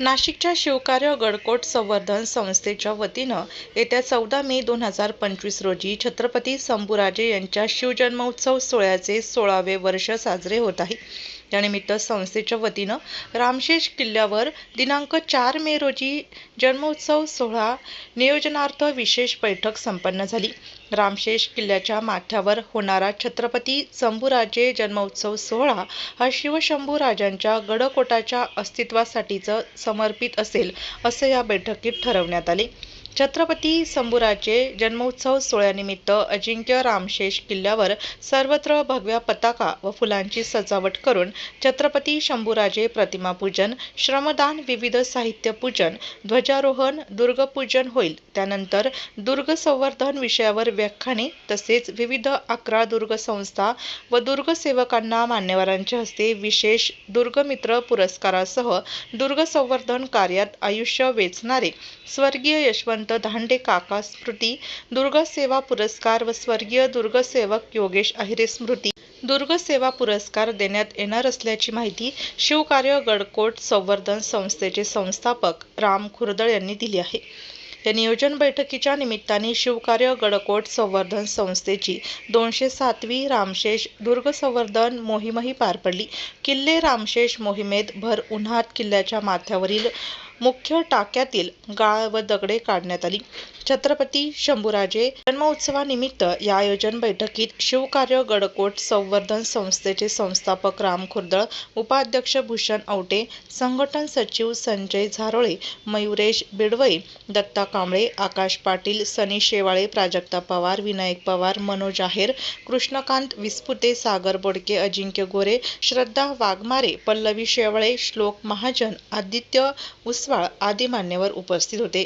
नाशिकच्या शिवकार्य गडकोट संवर्धन संस्थेच्या वतीनं येत्या चौदा मे दोन हजार पंचवीस रोजी छत्रपती संभूराजे यांच्या शिवजन्मोत्सव सोहळ्याचे सोळावे वर्ष साजरे होत आहे. त्यानिमित्त संस्थेच्या वतीनं रामशेष किल्ल्यावर दिनांक चार मे रोजी जन्मोत्सव सोहळा नियोजनार्थ विशेष बैठक संपन्न झाली. रामशेष किल्ल्याच्या माथ्यावर होणारा छत्रपती शंभूराजे जन्मोत्सव सोहळा हा शिवशंभू राजांच्या गडकोटाच्या अस्तित्वासाठीचं समर्पित असेल असे या बैठकीत ठरवण्यात आले. छत्रपती शंभूराजे जन्मोत्सव सोहळ्यानिमित्त अजिंक्य रामशेष किल्ल्यावर सर्वत्र भगव्या पताका व फुलांची सजावट करून छत्रपती शंभूराजे प्रतिमापूजन श्रमदान विविध साहित्य पूजन ध्वजारोहण दुर्गपूजन होईल. त्यानंतर दुर्ग संवर्धन विषयावर व्याख्याने तसेच विविध अकरा दुर्ग संस्था व दुर्गसेवकांना मान्यवरांच्या हस्ते विशेष दुर्गमित्र पुरस्कारासह दुर्ग संवर्धन कार्यात आयुष्य वेचणारे स्वर्गीय यशवंत धांडे काका स्मृती दुर्गसेवा पुरस्कार व स्वर्गीय दुर्गसेवक योगेश अहिरे स्मृती. दुर्गसेवा पुरस्कार देण्यात येणार असल्याची माहिती शिवकार्य गडकोट संवर्धन संस्थेचे संस्थापक राम खुर्दळ यांनी दिली आहे. या नियोजन बैठकीच्या निमित्ताने शिवकार्य गडकोट संवर्धन संस्थेची दोनशे सातवी रामशेष दुर्ग संवर्धन मोहीमही पार पडली. किल्ले रामशेष मोहिमेत भर उन्हात किल्ल्याच्या माथ्यावरील मुख्य टाक्यातील गाळ व दगडे काढण्यात आली. छत्रपती शंभूराजे जन्मोत्सवानिमित्त या आयोजन बैठकीत शिवकार्य गडकोट संवर्धन संस्थेचे संस्थापक राम खुर्दळ उपाध्यक्ष भूषण औटे संघटन सचिव संजय झारोळे मयुरेश बिडवई दत्ता कांबळे आकाश पाटील सनी शेवाळे प्राजक्ता पवार विनायक पवार मनोज आहेर कृष्णकांत विस्पुते सागर बोडके अजिंक्य गोरे श्रद्धा वाघमारे पल्लवी शेवाळे श्लोक महाजन आदित्य उस जयस्वाळ आदी मान्यवर उपस्थित होते.